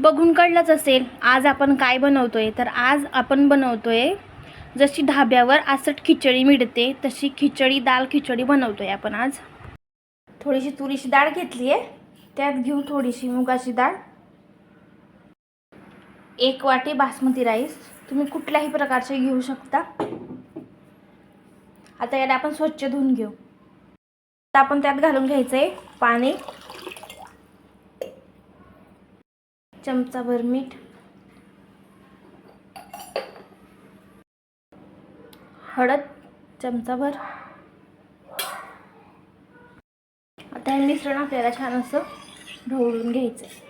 बघून कळलंच असेल आज आपण काय बनवतोय? तर आज आपण बनवतोय जशी ढाब्यावर आसट खिचडी मिळते तशी खिचडी दाल खिचडी बनवतोय आपण आज. थोडीशी तुरीची डाळ घेतली आहे. त्यात घेऊ थोडीशी मुगाची डाळ. एक वाटी बासमती राईस. तुम्ही कुठल्याही प्रकारचे घेऊ शकता. आता याला आपण स्वच्छ धुवून घेऊ. आता आपण त्यात घालून घ्यायचं आहे पाणी. चमचाभर मीठ. हळद चमचाभर. आता हे मिश्रण आपल्याला छान असं ढवळून घ्यायचं आहे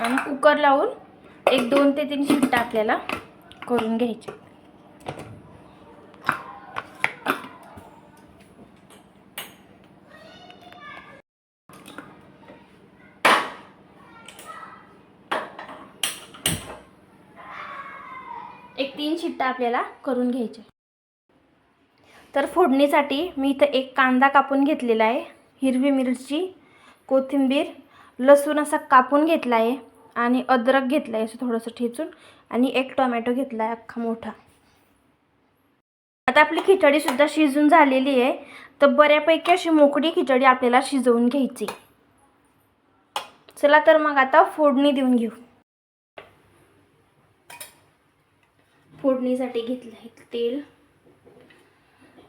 आणि कुकर लावून एक दोन ते तीन शिट्टा आपल्याला करून घ्यायच्या एक तीन शिट्टा आपल्याला करून घ्यायचे तर फोडणीसाठी मी इथं एक कांदा कापून घेतलेला आहे. हिरवी मिरची कोथिंबीर लसूण असा कापून घेतला आहे आणि अद्रक घेतलं आहे असं थोडंसं ठेचून आणि एक टोमॅटो घेतला आहे अख्खा मोठा. आता आपली खिचडीसुद्धा शिजून झालेली आहे. तर बऱ्यापैकी अशी मोकळी खिचडी आपल्याला शिजवून घ्यायची. चला तर मग आता फोडणी देऊन घेऊ. फोडणीसाठी घेतलं आहे तेल.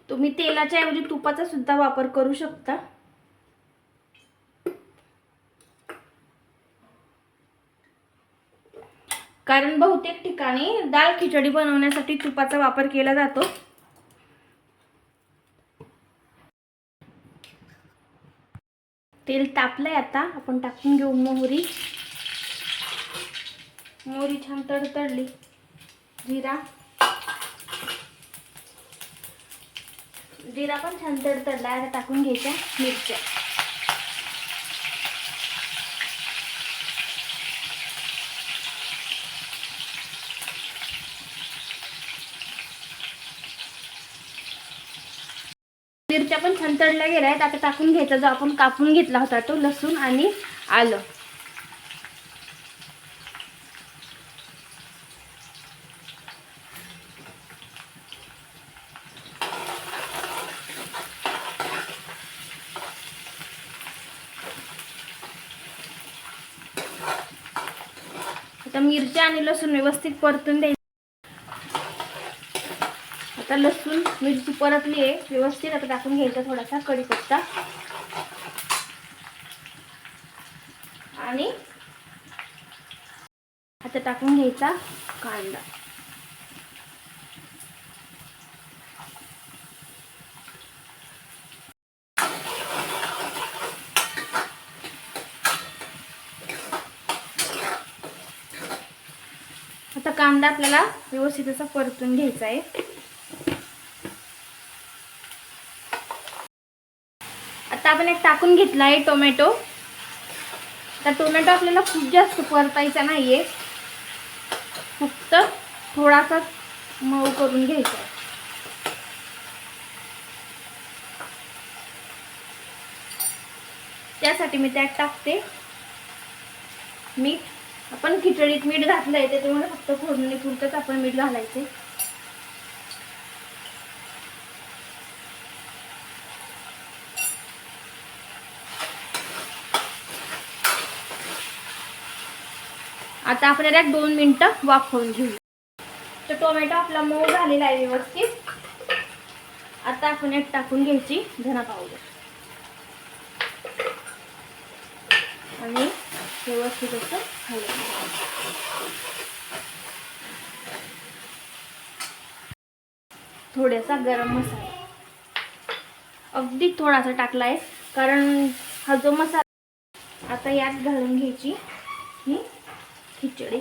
तुम्ही तेलाच्या ऐवजी तुपाचा सुद्धा वापर करू शकता. कारण बहुतेक ठिकाणी दाल खिचडी बनवण्यासाठी तुपाचा वापर केला जातो. तेल तापलंय आता. आपण टाकून घेऊ मोहरी. मोहरी छान तडतडली. जिरा. जिरा पण छान तडतडला आता टाकून घ्यायच्या मिरच्या. मिरच्या पण छान तडल्या गेल्या आहेत आता टाकून घ्यायचा जो आपण कापून घेतला होता तो लसूण आणि आलं. आता मिरच्या आणि लसूण व्यवस्थित परतून द्यायचं. आता लसूण मिरची परतली आहे. व्यवस्थित आता टाकून घ्यायचा थोडासा कढीपत्ता. आणि आता टाकून घ्यायचा कांदा. कांदा आपल्याला व्यवस्थित असा परतून घ्यायचा आहे. आता आपण एक टाकून घेतला आहे टोमॅटो. आता टोमॅटो आपल्याला खूप जास्त परतायचा नाही आहे फक्त थोडासा मऊ करून घ्यायचा आहे. त्यासाठी मी त्यात टाकते मीठ. आपण खिचडीत मीठ घातलंय त्याच्यामुळे फक्त फोडणी पुरतच आपण मीठ घालायचे. आता आपल्याला एक दोन मिनटं वाफवून घेऊ. तर टोमॅटो आपला मऊ झालेला आहे व्यवस्थित. आता आपण एक टाकून घ्यायची धना पावडर. आणि व्यवस्थित असं घालायचं थोडासा गरम मसाला. अगदी थोडासा टाकला आहे कारण हा जो मसाला आता यात घालून घ्यायची ही खिचडी.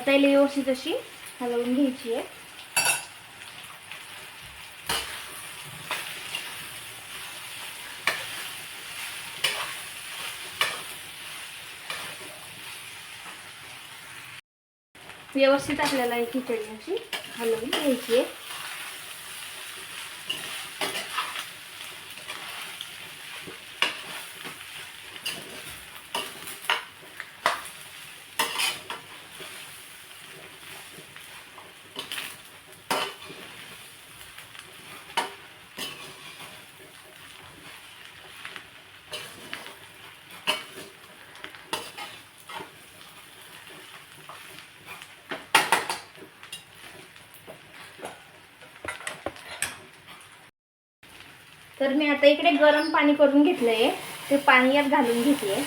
आता याला व्यवस्थित अशी हलवून घ्यायची आहे. व्यवस्थित आपल्याला ही खिचडी अशी हलवून घ्यायची आहे. तर मी आता इकडे गरम पाणी करून घेतलंय. ते पाणी यात घालून घेते.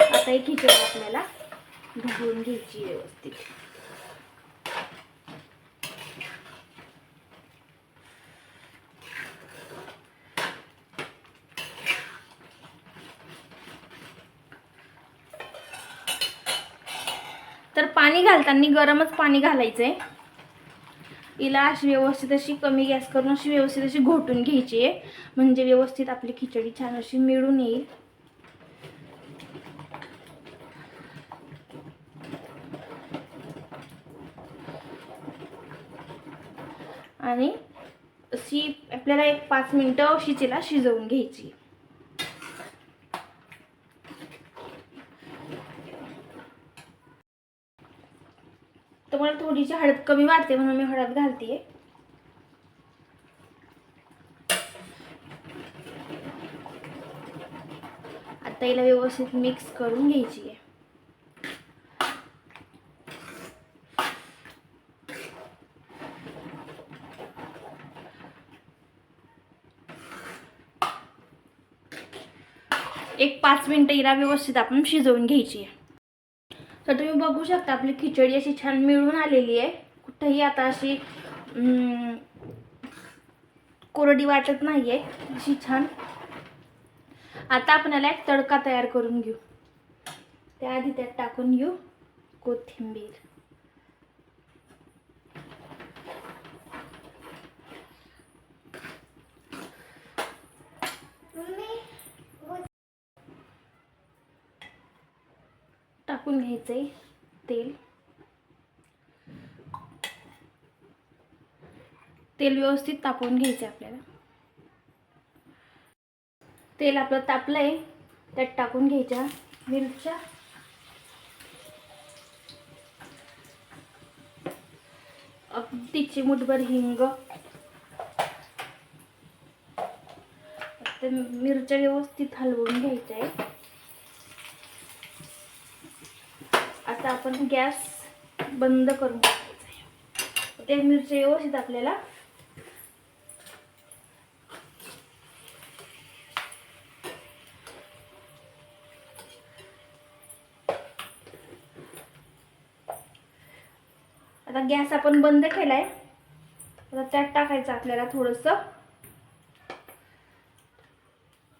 आता एक खिचडी आपल्याला धुवून घ्यायची व्यवस्थित. तर पाणी घालताना गरमच पाणी घालायचं आहे हिला अशी व्यवस्थित अशी कमी गॅस करून अशी व्यवस्थित अशी घोटून घ्यायची आहे. म्हणजे व्यवस्थित आपली खिचडी छान अशी मिळून येईल. आणि अशी आपल्याला एक पाच मिनटं शिचेला शिजवून घ्यायची. तर मला थोडीशी हळद कमी वाटते म्हणून मी हळद घालते आता हिला व्यवस्थित मिक्स करून घ्यायची आहे एक पाच मिनटं हिला व्यवस्थित आपण शिजवून घ्यायची आहे तर तुम्ही बघू शकता आपली खिचडी अशी छान मिळून आलेली आहे. कुठंही आता अशी कोरडी वाटत नाही आहे अशी छान. आता आपण याला एक तडका तयार करून घेऊ. त्याआधी त्यात टाकून घेऊ कोथिंबीर. टाकून घ्यायचं आहे तेल. तेल व्यवस्थित तापवून घ्यायचं आपल्याला. तेल आपलं तापलंय त्यात टाकून घ्यायच्या मिरच्या. अगदी चिमूटभर हिंग. मिरच्या व्यवस्थित हलवून घ्यायच्या आहे आता आपण गॅस बंद करून टाकायचा. ते मिरची व्यवस्थित आपल्याला आता गॅस आपण बंद केलाय. आता त्यात टाकायचं आपल्याला थोडंसं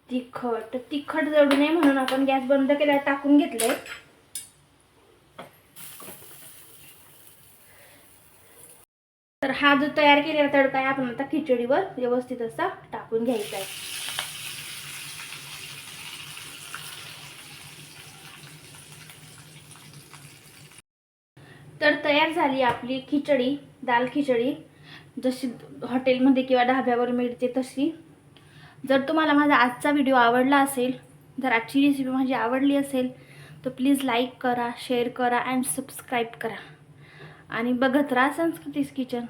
तिखट. तिखट जडू नये म्हणून आपण गॅस बंद केला टाकून घेतलंय. तर हा जो तयार केलेला तडका आहे आपण आता खिचडीवर व्यवस्थित असा टाकून घ्यायचा आहे. तर तयार झाली आपली खिचडी दाल खिचडी. जशी हॉटेलमध्ये किंवा ढाब्यावर मिळते तशी. जर तुम्हाला माझा आजचा व्हिडिओ आवडला असेल जर आजची रेसिपी माझी आवडली असेल तर प्लीज लाईक करा शेअर करा अँड सबस्क्राईब करा. आणि बघत राहा संस्कृतीस किचन